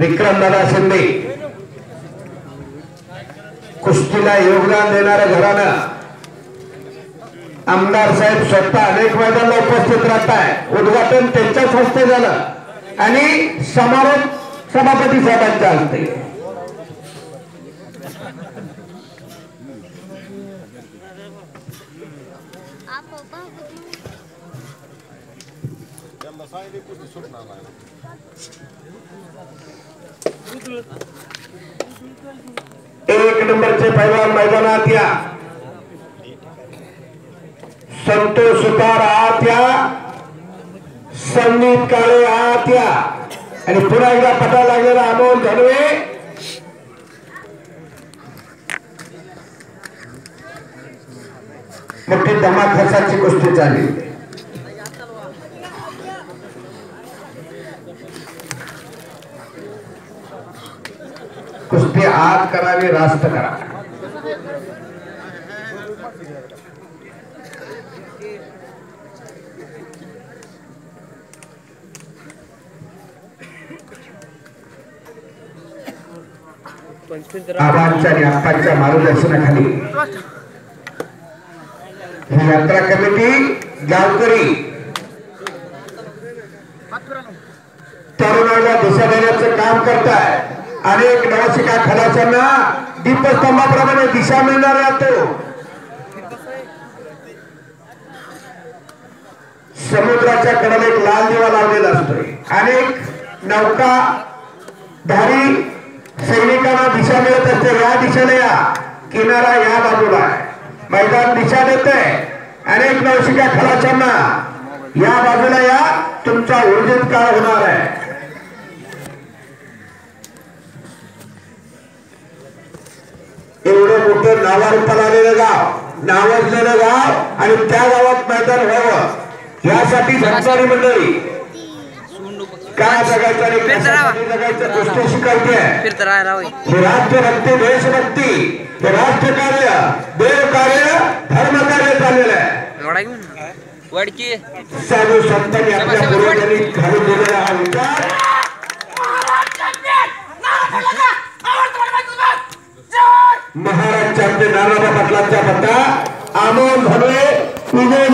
विक्रमदादा शिंदे. कुस्तीला योगदान देणारं घराणं आमदार साहेब स्वतः अनेक मैदानाला उपस्थित राहताय. उद्घाटन त्यांच्याच हस्ते झालं. आणि समारोप सभापती साहेबांच्या हस्ते. एक नंबरचे पैलवान मैदानात या. संतोष सुतार आत या. संदीप काळे आत या. आणि पुन्हा एकदा पटा लागलेला अमोल धनवे. मोठी दमा खर्चाची गोष्टी झाली. कुस्ती आत करावी रास्त करा. आबांच्या आणि आप्पांच्या मार्गदर्शनाखाली ही यात्रा कमिटी गावकरी तरुणाला दिशा देण्याचं काम करताय अनेक नवशिका खलाशांना दीपस्तंभाप्रमाणे दिशा मिळणार राहतो समुद्राच्या कडेला एक लाल दिवा लावलेला असतो अनेक नौका धारी सैनिकांना दिशा मिळत असते. या दिशेने या. किनारा या बाजूला आहे. मैदान दिशा देत. आहे अनेक नवशिका खलाशांना या बाजूला या. तुमचा ऊर्जित काळ होणार आहे. नावारूपाला आलेलं गाव नावाजलेलं गाव आणि त्या गावात मैदान व्हावं. यासाठी संसारी मंडळी काय जगायचं आणि कशासाठी जगायचं गोष्टी तर राहा होय हे राष्ट्रभक्ती देशभक्ती हे राष्ट्रकार्य देव कार्य धर्म कार्य चाललेलं आहे. वडकी. साधू संतांनी आपल्या पूर्वजांनी घालून दिलेला हा विचार महाराज चॅम्पियन नानाबा पाटलांचा पत्ता. आमोल धनवे विजय